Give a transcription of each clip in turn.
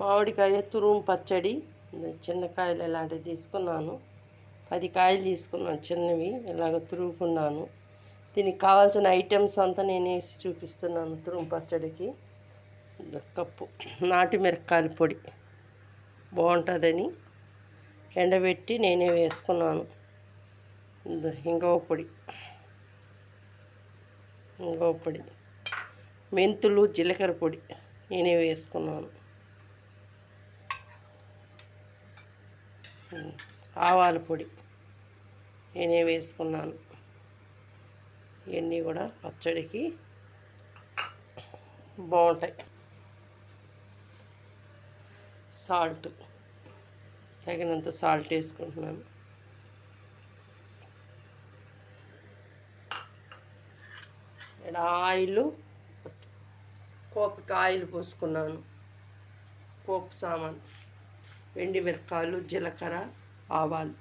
మామిడికాయ తురుము పచ్చడి చిన్న కాయలు ఇలాంటివి తీసుకున్నాను. పది కాయలు తీసుకున్నాను చిన్నవి ఇలాగ తురుగుకున్నాను దీనికి కావాల్సిన ఐటమ్స్ అంతా నేను వేసి చూపిస్తున్నాను తురుము పచ్చడికి. కప్పు నాటు మిరపకాయల పొడి బాగుంటుందని ఎండబెట్టి నేనే వేసుకున్నాను. ఇంగవ పొడి ఇంగవ పొడి మెంతులు జీలకర్ర పొడి నేనే వేసుకున్నాను. ఆవాల పొడి. నేనే వేసుకున్నాను. ఇవన్నీ కూడా పచ్చడికి బాగుంటాయి. సాల్ట్ తగినంత సాల్ట్ వేసుకుంటున్నాను. ఇక్కడ ఆయిల్ కోపికి ఆయిల్ పోసుకున్నాను. కోపు సామాన్. వెండి మిరపకాయలు జీలకర్ర ఆవాలు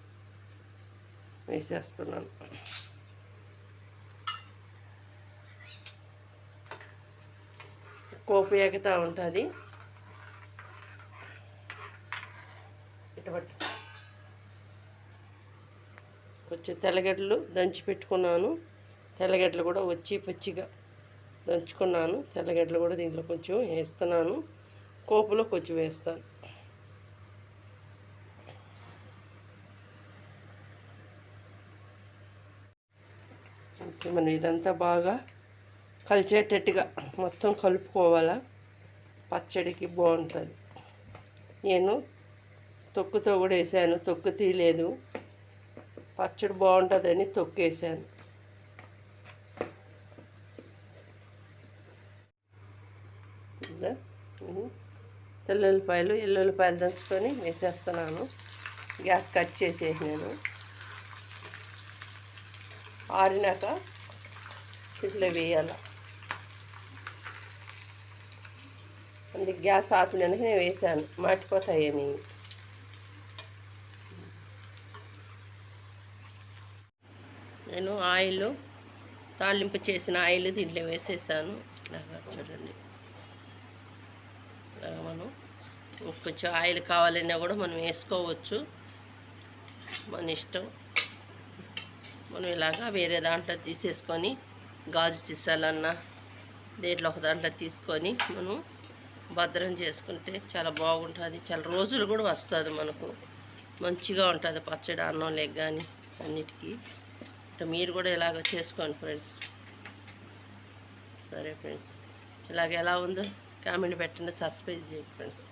వేసేస్తున్నాను. కోపు ఎగుతూ ఉంటుంది. ఇటువంటి కొంచెం తెల్లగడ్డలు దంచి పెట్టుకున్నాను. తెల్లగడ్డలు కూడా వచ్చి పచ్చిగా దంచుకున్నాను. తెల్లగడ్డలు కూడా దీంట్లో కొంచెం వేస్తున్నాను. కోపులో కొంచెం వేస్తాను. ఓకే మనం ఇదంతా బాగా కలిచేటట్టుగా మొత్తం కలుపుకోవాలా. పచ్చడికి బాగుంటుంది. నేను తొక్కుతో కూడా వేసాను. తొక్కు తీయలేదు. పచ్చడి బాగుంటుందని తొక్కు వేసాను తెల్లుల్లిపాయలు ఎల్లుల్లిపాయలు దంచుకొని వేసేస్తున్నాను. Gas cut చేసేసినాను. ఆరినాక ఇట్లా వేయాల. అందుకే గ్యాస్ ఆపినాక నేను వేసాను. మాటిపోతాయని నేను ఆయిల్ తాలింపు చేసిన ఆయిల్ దీంట్లో వేసేసాను. ఇట్లాగా చూడండి. ఇలాగ మనం కొంచెం ఆయిల్ కావాలన్నా కూడా మనం వేసుకోవచ్చు. మన ఇష్టం. మనం ఇలాగా వేరే దాంట్లో తీసేసుకొని గాజు సీసాలన్నా దేంట్లో ఒక దాంట్లో తీసుకొని మనం భద్రం చేసుకుంటే చాలా బాగుంటుంది. చాలా రోజులు కూడా వస్తుంది మనకు. మంచిగా ఉంటుంది పచ్చడి అన్నం లేక కానీ అన్నిటికీ. ఇట్లా మీరు కూడా ఇలాగ చేసుకోండి ఫ్రెండ్స్. సరే ఫ్రెండ్స్. ఇలాగ ఎలా ఉందో కామెంట్ పెట్టండి సబ్స్క్రైబ్ చేయండి ఫ్రెండ్స్.